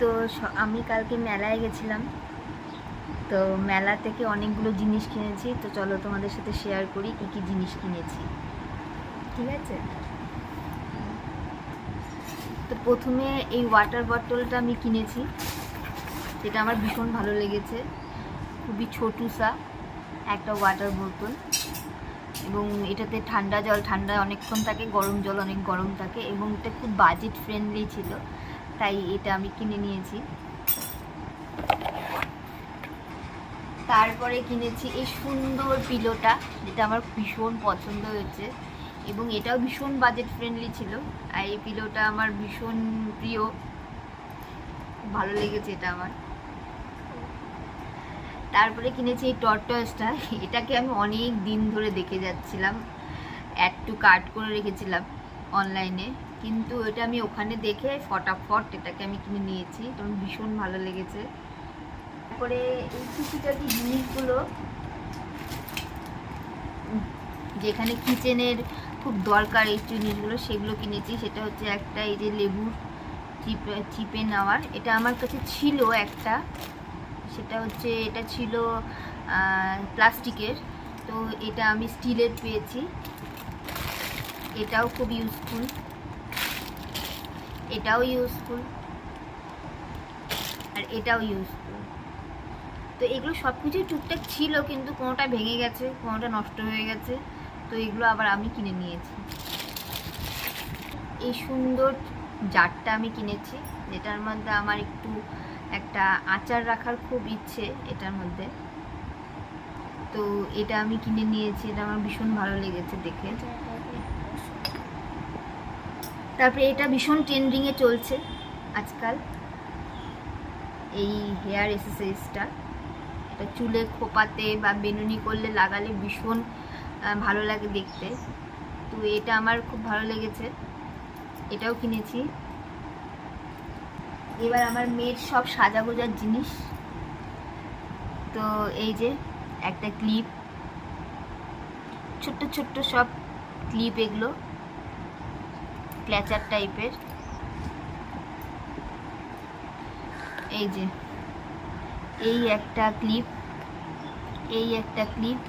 তো আমি কালকে মেলায় গেছিলাম। তো মেলা থেকে অনেকগুলো জিনিস কিনেছি। তো চলো তোমাদের সাথে শেয়ার করি কী কী জিনিস কিনেছি। ঠিক আছে? তো প্রথমে এই ওয়াটার বটলটা আমি কিনেছি। যেটা আমার ভীষণ ভালো লেগেছে। খুবই ছোটুসা একটা ওয়াটার বোতল এবং এটাতে ঠান্ডা জল ঠান্ডা অনেকক্ষণ থাকে, গরম জল অনেক গরম থাকে এবং এটা খুব বাজেট ফ্রেন্ডলি ছিল। তাই এটা আমি কিনে নিয়েছি। তারপরে কিনেছি এই সুন্দর পিলোটা, যেটা আমার ভীষণ পছন্দ হয়েছে। এবং এটাও ভীষণ বাজেট ফ্রেন্ডলি ছিল। আর এই পিলোটা আমার ভীষণ প্রিয়। ভালো লেগেছে এটা আমার। তারপরে কিনেছি এই টর্টয়েসটা এটাকে আমি অনেক দিন ধরে দেখে যাচ্ছিলাম। অ্যাড টু কার্ট করে রেখেছিলাম অনলাইনে কিন্তু এটা আমি ওখানে দেখে ফটাফট এটাকে আমি কিনে নিয়েছি। কারণ ভীষণ ভালো লেগেছে। তারপরে এই টুকিটাকি জিনিসগুলো, যেখানে কিচেনের খুব দরকার এই জিনিসগুলো, সেগুলো কিনেছি। সেটা হচ্ছে একটা এই যে লেবুর চিপ, চিপে নেওয়ার। এটা আমার কাছে ছিল একটা। সেটা হচ্ছে, এটা ছিল প্লাস্টিকের। তো এটা আমি স্টিলের পেয়েছি। এটাও খুব ইউজফুল এটাও ইউজফুল আর এটাও ইউজফুল তো এগুলো সব কিছুই টুকটাক ছিল কিন্তু কোনোটা ভেঙে গেছে, কোনোটা নষ্ট হয়ে গেছে। তো এগুলো আবার আমি কিনে নিয়েছি। এই সুন্দর জারটা আমি কিনেছি, যেটার মধ্যে আমার একটু একটা আচার রাখার খুব ইচ্ছে এটার মধ্যে। তো এটা আমি কিনে নিয়েছি, এটা আমার ভীষণ ভালো লেগেছে দেখে। তারপরে এটা ভীষণ ট্রেন্ডিংয়ে চলছে আজকাল। এই হেয়ার এক্সারসাইজটা এটা চুলে খোপাতে বা বেনুনি করলে লাগালে ভীষণ ভালো লাগে দেখতে। তো এটা আমার খুব ভালো লেগেছে। এটাও কিনেছি। এবার আমার মেয়ের সব সাজা গোজার জিনিস। তো এই যে একটা ক্লিপ ছোট্ট ছোট্ট সব ক্লিপ এগুলো। ক্ল্যাচার টাইপের। এই যে, এই একটা ক্লিপ, এই একটা ক্লিপ,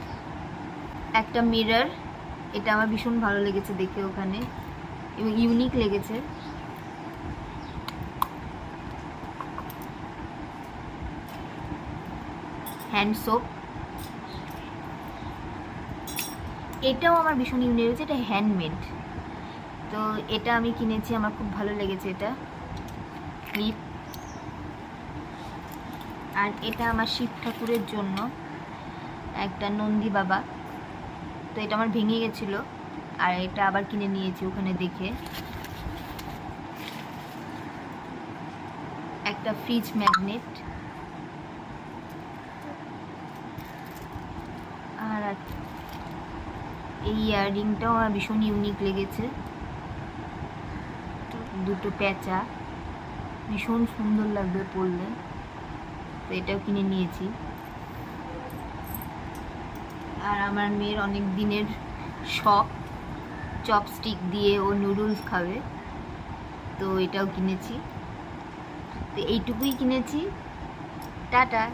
একটা মিরর, এটা আমার ভীষণ ভালো লেগেছে দেখে ওখানে, এবং ইউনিক লেগেছে। Hand soap. এটাও আমার ভীষণ ইউনিক লেগেছে, এটা হ্যান্ডমেড তো এটা আমি কিনেছি, আমার খুব ভালো লেগেছে এটা। ক্লিপ আর এটা আমার শিব ঠাকুরের জন্য, একটা নন্দী বাবা। তো এটা আমার ভেঙে গেছিল, আর এটা আবার কিনে নিয়েছি ওখানে দেখে। একটা ফ্রিজ ম্যাগনেট আর এই ইয়াররিংটাও আমার ভীষণ ইউনিক লেগেছে। দুটো প্যাঁচা। ভীষণ সুন্দর লাগবে পরলে। তো এটাও কিনে নিয়েছি। আর আমার মেয়ের অনেক দিনের শখ, চপস্টিক দিয়ে ও নুডলস খাবে। তো এটাও কিনেছি। তো এইটুকুই কিনেছি। টাটা।